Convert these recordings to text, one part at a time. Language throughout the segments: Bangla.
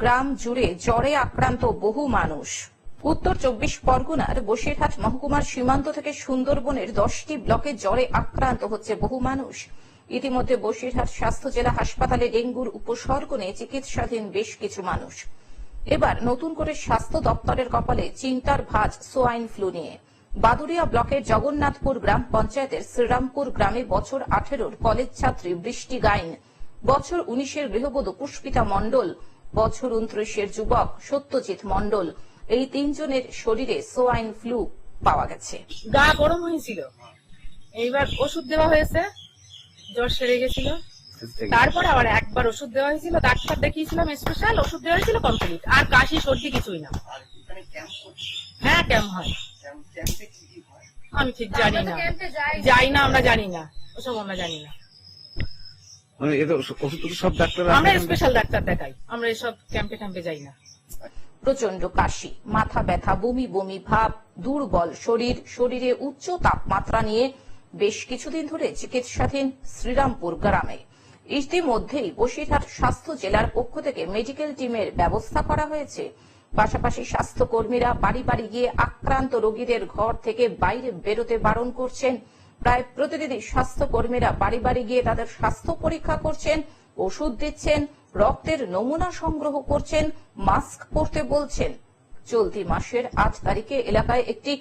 গ্রাম জুড়ে জ্বরে আক্রান্ত বহু মানুষ। উত্তর চব্বিশ পরগনার বসিরহাট মহকুমার সীমান্ত থেকে সুন্দরবনের দশটি ব্লকে জ্বরে আক্রান্ত হচ্ছে বহু মানুষ। ইতিমধ্যে বসিরহাট স্বাস্থ্য জেলা হাসপাতালে ডেঙ্গুর উপসর্গ নিয়ে চিকিৎসাধীন বেশ কিছু মানুষ। এবার নতুন করে স্বাস্থ্য দপ্তরের কপালে চিন্তার ভাঁজ, সোয়াইন ফ্লু নিয়ে। বাদুরিয়া ব্লকের জগন্নাথপুর গ্রাম পঞ্চায়েতের শ্রীরামপুর গ্রামে বছর আঠেরোর কলেজ ছাত্রী বৃষ্টি গাইন। বছর উনিশের গৃহবধূ পুষ্পিতা মণ্ডল বছর উনত্রিশের যুবক সত্যজিৎ মণ্ডল। এই তিনজনের শরীরে সোয়াইন ফ্লু পাওয়া গেছে। গা গরম হয়েছিল। এইবার ওষুধ দেওয়া হয়েছে। জ্বর সেরে গেছিল। তারপরে আবার একবার ওষুধ দেওয়া হয়েছিল। ডাক্তার দেখিয়েছিলাম স্পেশাল ওষুধ দেওয়া হয়েছিল কমপ্লিট আর কাশি সর্দি কিছুই না। হ্যাঁ ক্যাম্প হয়। আমি ঠিক জানি না। যাই না আমরা জানি না। ওসব আমরা জানি না। মানে এটা ওষুধ সব ডাক্তার আমরা স্পেশাল ডাক্তার দেখাই। আমরা এসব ক্যাম্পে ট্যাম্পে যাই না। প্রচণ্ড কাশি মাথা ব্যথা বমি বমি ভাব দুর্বল শরীর শরীরে উচ্চ তাপমাত্রা নিয়ে বেশ কিছুদিন ধরে চিকিৎসাধীন শ্রীরামপুর গ্রামে। ইতিমধ্যেই বসিরহাট স্বাস্থ্য জেলার পক্ষ থেকে মেডিকেল টিমের ব্যবস্থা করা হয়েছে। পাশাপাশি স্বাস্থ্যকর্মীরা বাড়ি বাড়ি গিয়ে আক্রান্ত রোগীদের ঘর থেকে বাইরে বেরোতে বারণ করছেন প্রায় প্রতিদিনই স্বাস্থ্যকর্মীরা বাড়ি বাড়ি গিয়ে তাদের স্বাস্থ্য পরীক্ষা করছেন, ওষুধ দিচ্ছেন, রক্তের নমুনা সংগ্রহ করছেন, মাস্ক পরতে বলছেন। চলতি মাসের আট তারিখে এলাকায় একটি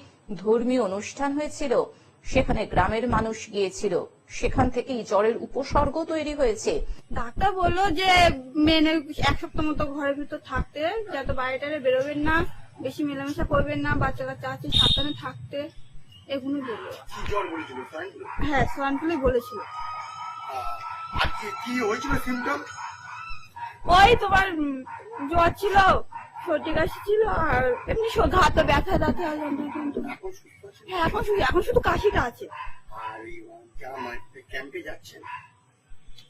ধর্মীয় অনুষ্ঠান হয়েছিল। সেখানে গ্রামের মানুষ গিয়েছিল। সেখান থেকেই জ্বরের উপসর্গ তৈরি হয়েছে। ডাক্তার বলল যে, মেনে এক সপ্তাহ মতো ঘরের ভিতর থাকতে, যাতে বাইরে বেরোবেন না, বেশি মেলামেশা করবেন না বাচ্চা কাচ্চা আছে সাবধানে থাকতে। এগুলো বলেছিল হ্যাঁ সোয়ান ফ্লুই বলেছিল আর কি হয়েছিল সিমটম ওই তোমার জ্বর ছিল সর্দি কাশি ছিল আর এমনি শো- হাতে ব্যথা ব্যথা হ্যাঁ এখন শুধু এখন শুধু কাশিটা আছে। ক্যাম্পে যাচ্ছেন?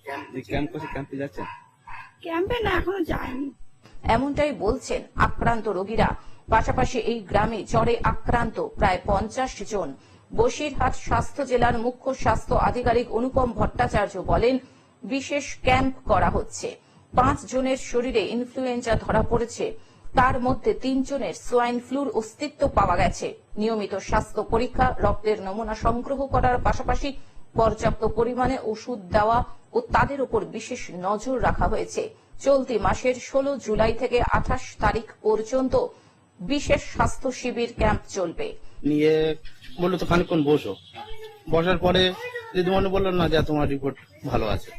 ক্যাম্প ক্যাম্প করছে ক্যাম্পে যাচ্ছেন? ক্যাম্পে না এখনও যায়নি। এমনটাই বলছেন আক্রান্ত রোগীরা। পাশাপাশি এই গ্রামে জ্বরে আক্রান্ত প্রায় পঞ্চাশ জন। বসিরহাট স্বাস্থ্য জেলার মুখ্য স্বাস্থ্য আধিকারিক অনুপম ভট্টাচার্য বলেন, বিশেষ ক্যাম্প করা হচ্ছে। পাঁচ জনের শরীরে ইনফ্লুয়েঞ্জা ধরা পড়েছে। তার মধ্যে তিনজনের সোয়াইন ফ্লুর অস্তিত্ব পাওয়া গেছে। নিয়মিত স্বাস্থ্য পরীক্ষা, রক্তের নমুনা সংগ্রহ করার পাশাপাশি পর্যাপ্ত পরিমাণে ওষুধ দেওয়া ও তাদের উপর বিশেষ নজর রাখা হয়েছে। চলতি মাসের ষোলো জুলাই থেকে আঠাশ তারিখ পর্যন্ত বিশেষ স্বাস্থ্য শিবির ক্যাম্প চলবে। নিয়ে বলল, তো খানিকক্ষণ বসো। বসার পরে দিদিমণি বলল, না, যা, তোমার রিপোর্ট ভালো আছে।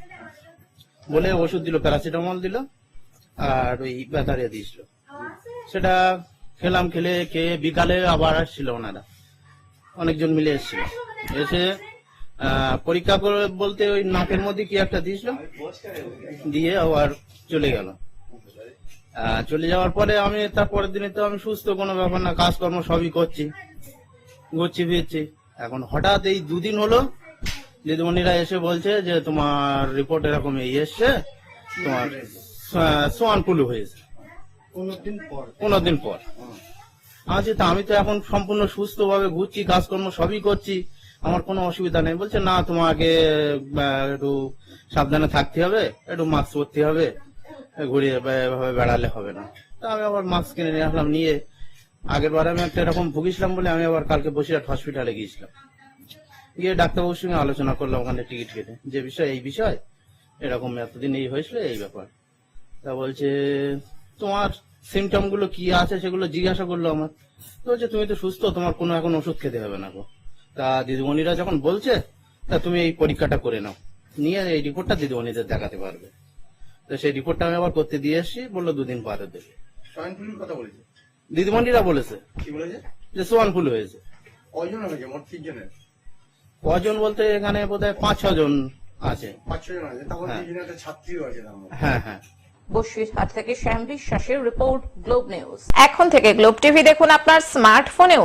বলে ওষুধ দিল, প্যারাসিটামল দিল আর ওই ব্যাটারিয়া দিয়েছিল। সেটা খেলাম, খেলে খেয়ে বিকালে আবার আসছিল ওনারা। অনেকজন মিলে এসেছিল। এসে পরীক্ষা করে বলতে ওই নাকের মধ্যে কি একটা দিয়েছিল? দিয়ে আবার চলে গেল। চলে যাওয়ার পরে আমি তারপরের দিনে তো আমি সুস্থ কোনো ব্যাপার না কাজকর্ম সবই করছি ঘুরছি ফিরছি। এখন হঠাৎ এই দুদিন হলো দিদিমণিরা এসে বলছে যে তোমার রিপোর্ট এরকম এই এসছে তোমার সোয়ান ফ্লু হয়েছে। পনেরো দিন পর। আচ্ছা তা আমি তো এখন সম্পূর্ণ সুস্থ ভাবে ঘুরছি কাজকর্ম সবই করছি আমার কোনো অসুবিধা নেই। বলছে, না, তোমাকে একটু সাবধানে থাকতে হবে, একটু মাস্ক পরতে হবে ঘুরিয়ে এভাবে বেড়ালে হবে না। তা আমি আবার মাস্ক কিনে নিয়ে আসলাম, নিয়ে আগের বার আমি একটা এরকম ভুগিছিলাম বলে আমি আবার কালকে বসিরহাট হসপিটালে গিয়েছিলাম। গিয়ে ডাক্তারবাবুর সঙ্গে আলোচনা করলাম ওখানে টিকিট কেটে, যে বিষয়, এই বিষয়, এরকম এতদিন এই হয়েছিল, এই ব্যাপার। তা বলছে, তোমার সিমটমগুলো কি আছে সেগুলো জিজ্ঞাসা করল আমার। বলছে, তুমি তো সুস্থ, তোমার কোনো এখন ওষুধ খেতে হবে না গো। তা দিদিমণিরা যখন বলছে তা তুমি এই পরীক্ষাটা করে নাও। নিয়ে এই রিপোর্টটা দিদিমণিদের দেখাতে পারবে। তো সেই রিপোর্টটা আমি আবার করতে দিয়ে এসেছি বলল দুদিন পরে দেবে। কথা বলেছে? দিদিমণিরা বলেছে। কি বলেছে? যে সোয়ান ফুল হয়েছে। মোট কজন বলতে এখানে বোধহয় পাঁচ ছজন আছে। পাঁচ ছজন আছে। তখন হ্যাঁ। তিনজনের ছাত্রীও আছে হ্যাঁ হ্যাঁ। বসিরহাট থেকে শ্যাম বিশ্বাসের রিপোর্ট গ্লোব নিউজ এখন থেকে গ্লোব টিভি দেখুন আপনার স্মার্টফোনেও